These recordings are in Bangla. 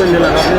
Alhamdulillah.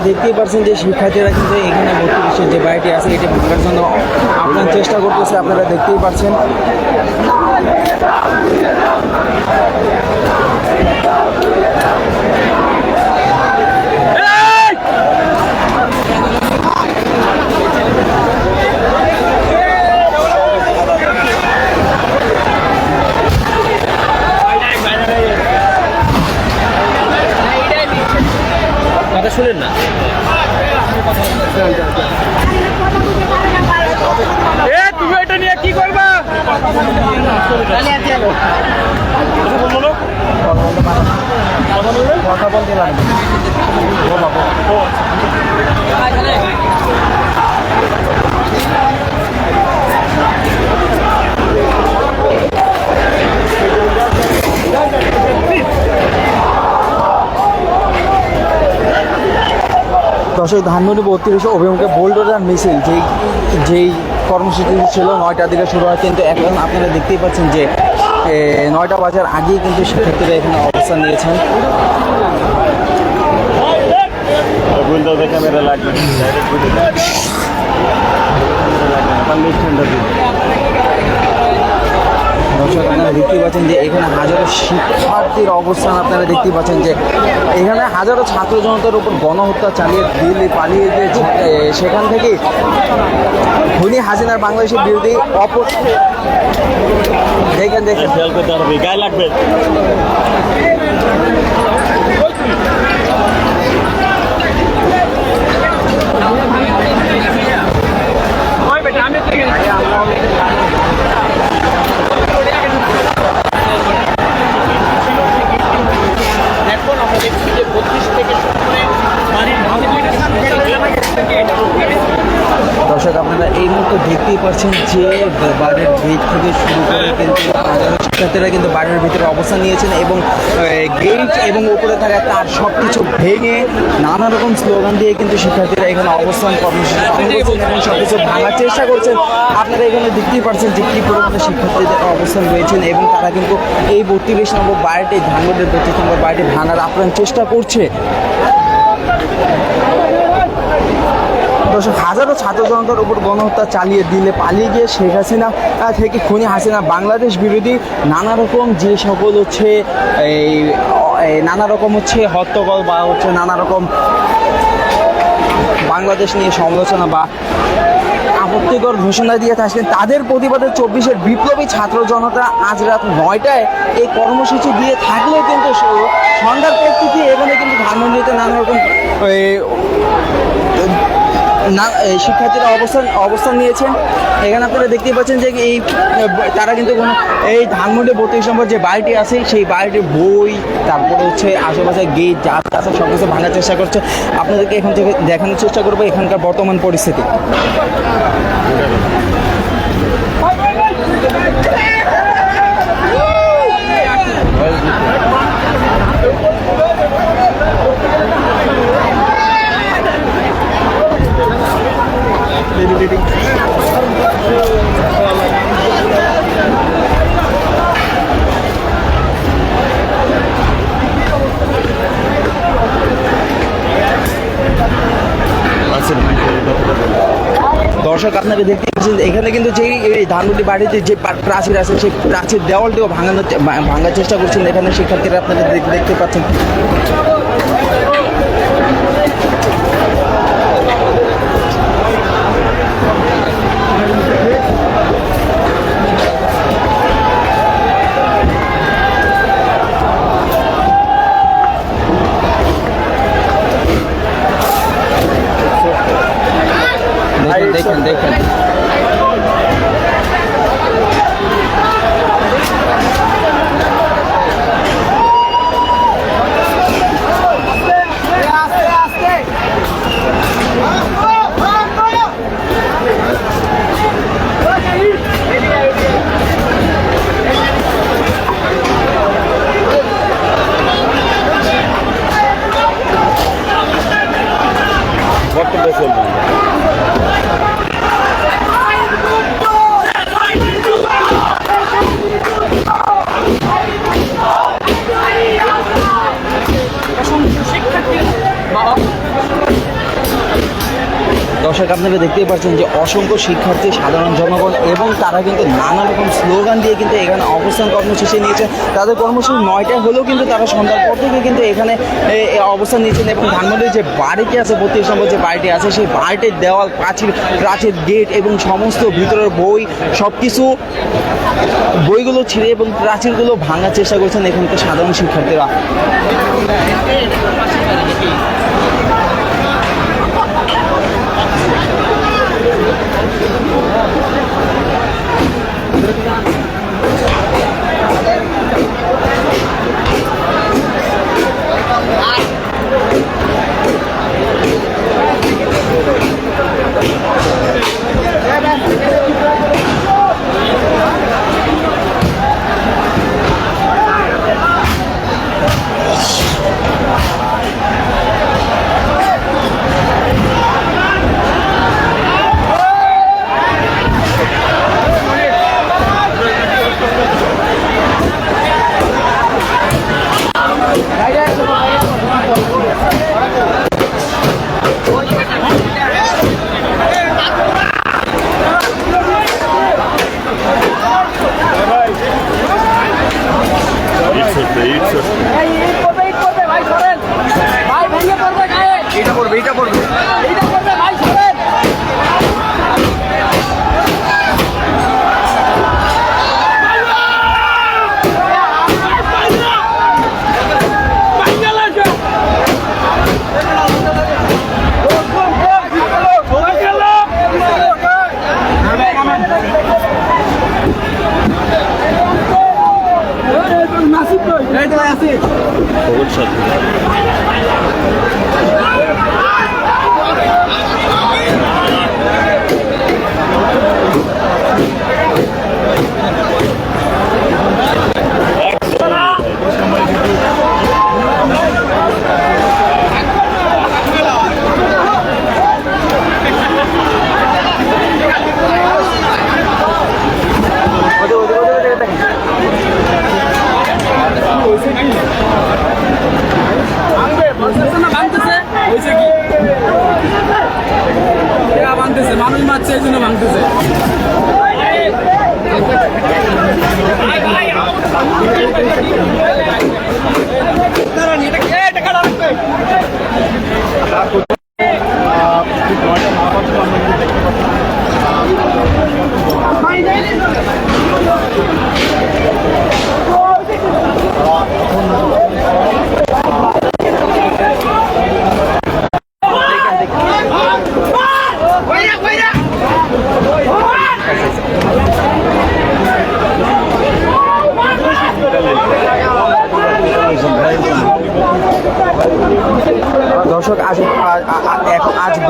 আপনারা দেখতেই পারছেন যে শিক্ষার্থীরা কিন্তু এখানে বিষয়ের যে বাড়িটি আছে এটি ভাঙার জন্য আপনার চেষ্টা করতেছে, আপনারা দেখতেই পাচ্ছেন। কথা বলতে পারবেন দর্শক ধানমন্ডি বত্রিশে অভিমুখে বোল্ডোজার মিছিল যেই যেই কর্মসূচি ছিল, নয়টার দিকে শুরু হয়। কিন্তু এখন আপনারা দেখতেই পাচ্ছেন যে নয়টা বাজার আগেই কিন্তু শিক্ষার্থীরা এখানে অবস্থান নিয়েছেন। ক্যামেরা লাগবে। দর্শক, আপনারা দেখতেই পাচ্ছেন যে এখানে হাজারো শিক্ষার্থীর অবস্থান আপনারা দেখতেই পাচ্ছেন যে এখানে হাজারো ছাত্র জনতার উপর গণহত্যা চালিয়ে দিল্লি পালিয়ে যে সেখান থেকে খুনি হাসিনার বাংলাদেশের বিরোধী অপর দেখেন দেখেন। গায়ে আমরা দেখছি যে বত্রিশ থেকে শুরু করে বাড়ির দর্শক আপনারা এই মুহূর্তে দেখতেই পাচ্ছেন যে বাড়ির ভিত থেকে শুরু করে কিন্তু শিক্ষার্থীরা কিন্তু বাড়ির ভিতরে অবস্থান নিয়েছেন এবং গেট এবং উপরে থাকা তার সব কিছু ভেঙে নানা রকম স্লোগান দিয়ে কিন্তু শিক্ষার্থীরা এখানে অবস্থান কর্মসূচি এবং সব কিছু ভাঙার চেষ্টা করছেন। আপনারা এখানে দেখতেই পারছেন যে কী পরিমাণে শিক্ষার্থীদের অবস্থান রয়েছেন এবং তারা কিন্তু এই বত্রিশ নম্বর বাড়িটি ধানগড়ের বত্রিশ নম্বর বাড়িটি ভাঙার আপ্রাণ চেষ্টা করছে। দর্শক, হাজারো ছাত্র জনতার উপর গণহত্যা চালিয়ে দিলে পালিয়ে গিয়ে শেখ হাসিনা থেকে খুনি হাসিনা বাংলাদেশ বিরোধী নানা রকম যে সকল হচ্ছে এই নানা রকম হচ্ছে হট্টগোল বা হচ্ছে নানা রকম বাংলাদেশ নিয়ে সমালোচনা বা আপত্তিকর ঘোষণা দিয়ে থাকছেন তাদের প্রতিবাদে চব্বিশের বিপ্লবী ছাত্র জনতা আজ রাত নয়টায় এই কর্মসূচি দিয়ে থাকলেও কিন্তু সন্ধ্যার পর থেকে এখানে কিন্তু ধানমন্ডিতে নানা রকম না শিক্ষার্থীরা অবস্থান অবস্থান নিয়েছেন এখানে আপনারা দেখতেই পাচ্ছেন যে এই, তারা কিন্তু কোনো, এই ধানমন্ডি বত্রিশ নম্বর যে বাড়িটি আছে, সেই বাড়িটির বই, তারপরে হচ্ছে আশেপাশে গেট যা আছে সব কিছু ভাঙার চেষ্টা করছে। আপনাদেরকে এখান থেকে দেখানোর চেষ্টা করব এখানকার বর্তমান পরিস্থিতি। দর্শক, আপনাকে দেখতে পাচ্ছেন এখানে কিন্তু যেই ধানমন্ডি বাড়িতে যে প্রাচীর আছে, সেই প্রাচীর দেওয়ালটিও ভাঙানোর ভাঙার চেষ্টা করছেন এখানে শিক্ষার্থীরা। আপনারা দেখ- দেখতে পাচ্ছেন। দেখেন দেখেন Bakın da söyleyeyim. দর্শক, আপনারা দেখতেই পাচ্ছেন যে অসংখ্য শিক্ষার্থী, সাধারণ জনগণ এবং তারা কিন্তু নানা রকম স্লোগান দিয়ে কিন্তু এখানে অবস্থান কর্মসূচি নিয়েছে। তাদের কর্মসূচি নয়টায় হলেও কিন্তু তারা সন্ধ্যার পর থেকে কিন্তু এখানে অবস্থান নিয়েছেন এবং ধানমন্ডির যে বাড়িটি আছে, বত্রিশ নম্বর যে বাড়িটি আছে, সেই বাড়িটির দেওয়াল, প্রাচীর প্রাচীর গেট এবং সমস্ত ভিতরের বই সব কিছু বইগুলো ছিঁড়ে এবং প্রাচীরগুলো ভাঙার চেষ্টা করছেন এখানকার সাধারণ শিক্ষার্থীরা।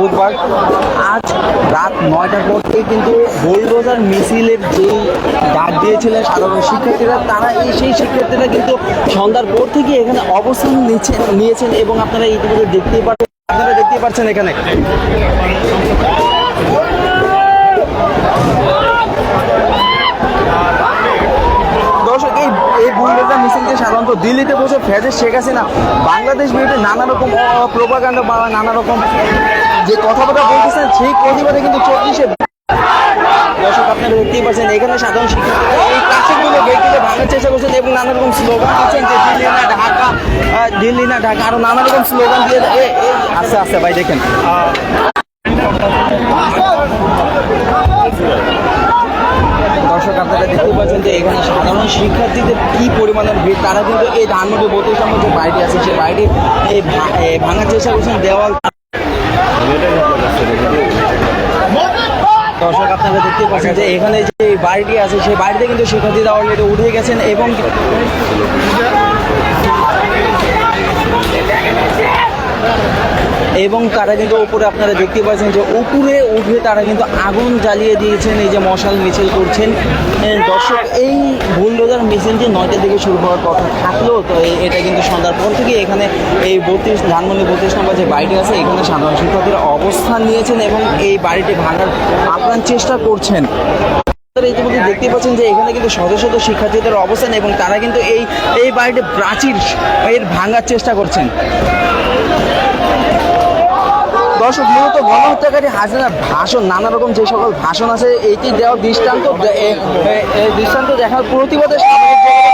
বুধবার। আজ রাত নয়টার পর থেকে কিন্তু বোলডোজার মিছিলের যে ডাক দিয়েছিলেন সাধারণ শিক্ষার্থীরা, তারা এই সেই শিক্ষার্থীরা কিন্তু সন্ধ্যার পর থেকে এখানে অবস্থান নিচ্ছেন, নিয়েছেন এবং আপনারা ইতিমধ্যে দেখতেই পারবেন আপনারা দেখতেই পাচ্ছেন এখানে দর্শক এই এই বুলডোজার সাধারণত দিল্লিতে বসে ফেজে শেখ হাসিনা, বাংলাদেশ বিরুদ্ধে নানা রকম প্রোপাগান্ডা বা নানা রকম যে কথাবার্তা বলতেছেন, সেই প্রতিবাদে কিন্তু চব্বিশে দর্শক আপনারা দেখতেই পাচ্ছেন, এখানে সাধারণ শিক্ষার্থীরা এই গেটগুলো ভাঙার চেষ্টা করছেন এবং নানা রকম স্লোগান দিচ্ছেন যে দিল্লি না ঢাকা দিল্লি না ঢাকা, আরও নানা রকম স্লোগান দিয়ে এ- এ- আস্তে আস্তে ভাই, দেখেন। দর্শক, আপনারা দেখতে পাচ্ছেন যে এখানে সাধারণ শিক্ষার্থীদের কি পরিমাণের ভিড়? তারা কিন্তু এই ধানমন্ডি বত্রিশ নম্বর বাড়িটি আছে, সেই বাড়িটি এই ভাঙার চেষ্টা করছেন দেওয়াল। দর্শক, আপনারা দেখতে পাচ্ছেন যে এখানে যে বাড়িটি আছে, সেই বাড়িতে কিন্তু শিক্ষার্থীরা অলরেডি উঠে গেছেন এবং এবং তারা কিন্তু উপরে আপনারা দেখতে পাচ্ছেন যে উপরে উঠে তারা কিন্তু আগুন জ্বালিয়ে দিয়েছেন, এই যে মশাল মিছিল করছেন। দর্শক, এই বুলডোজার মিছিলটি নয়টার দিকে শুরু হওয়ার কথা থাকলেও তো এটা কিন্তু সন্ধ্যার পর থেকে এখানে এই বত্রিশ, ধানমন্ডি বত্রিশ নম্বর যে বাড়িটি আছে, এখানে সাধারণ শিক্ষার্থীরা অবস্থান নিয়েছেন এবং এই বাড়িটি ভাঙার আপ্রাণ চেষ্টা করছেন। ইতিমধ্যে দেখতে পাচ্ছেন যে এখানে কিন্তু শত শত শিক্ষার্থীদের অবস্থান এবং তারা কিন্তু এই এই বাড়িটি প্রাচীর এর ভাঙার চেষ্টা করছেন। দর্শক, মূলত গণহত্যাকারী হাসিনার ভাষণ নানা রকম যে সকল ভাষণ আছে, এটি দেওয়া দৃষ্টান্ত দৃষ্টান্ত দেখার প্রতিবাদে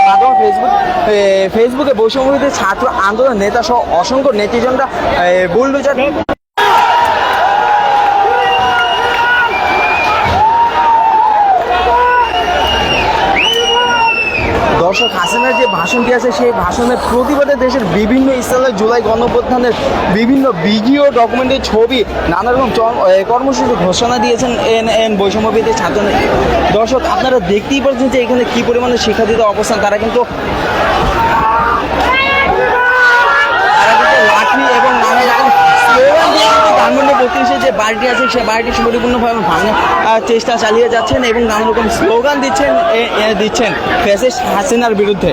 মাধ্যমে ফেসবুক ফেসবুকে বৈষম্যবিরোধী ছাত্র আন্দোলন নেতা সহ অসংখ্য নেতৃজনরা বুলডোজার দর্শক, হাসিনার যে ভাষণটি আছে, সেই ভাষণের প্রতিবাদে দেশের বিভিন্ন স্থানে জুলাই গণপ্রধানের বিভিন্ন ভিডিও, ডকুমেন্টের ছবি, নানা রকম কর্মসূচি ঘোষণা দিয়েছেন এন এন বৈষম্যবিদের ছাত্র দর্শক, আপনারা দেখতেই পাচ্ছেন যে এখানে কী পরিমাণে শিক্ষার্থীদের অবস্থান, তারা কিন্তু তারা কিন্তু লাঠি এবং নানা রকম স্লোগান দিয়ে কিন্তু ধানমন্ডি বত্রিশে যে বাড়িটি আছে, সে বাড়িটি পরিপূর্ণভাবে ভাঙার চেষ্টা চালিয়ে যাচ্ছেন এবং নানা রকম স্লোগান দিচ্ছেন দিচ্ছেন ফেসেস হাসিনার বিরুদ্ধে।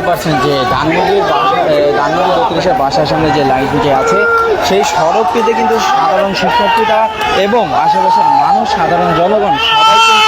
দেখতেই পাচ্ছেন যে ধানমন্ডির ধানমন্ডি বত্রিশের বাসার সামনে যে লাইন যে আছে, সেই সড়কটিতে কিন্তু সাধারণ শিক্ষার্থীরা এবং আশেপাশের মানুষ, সাধারণ জনগণ সবাই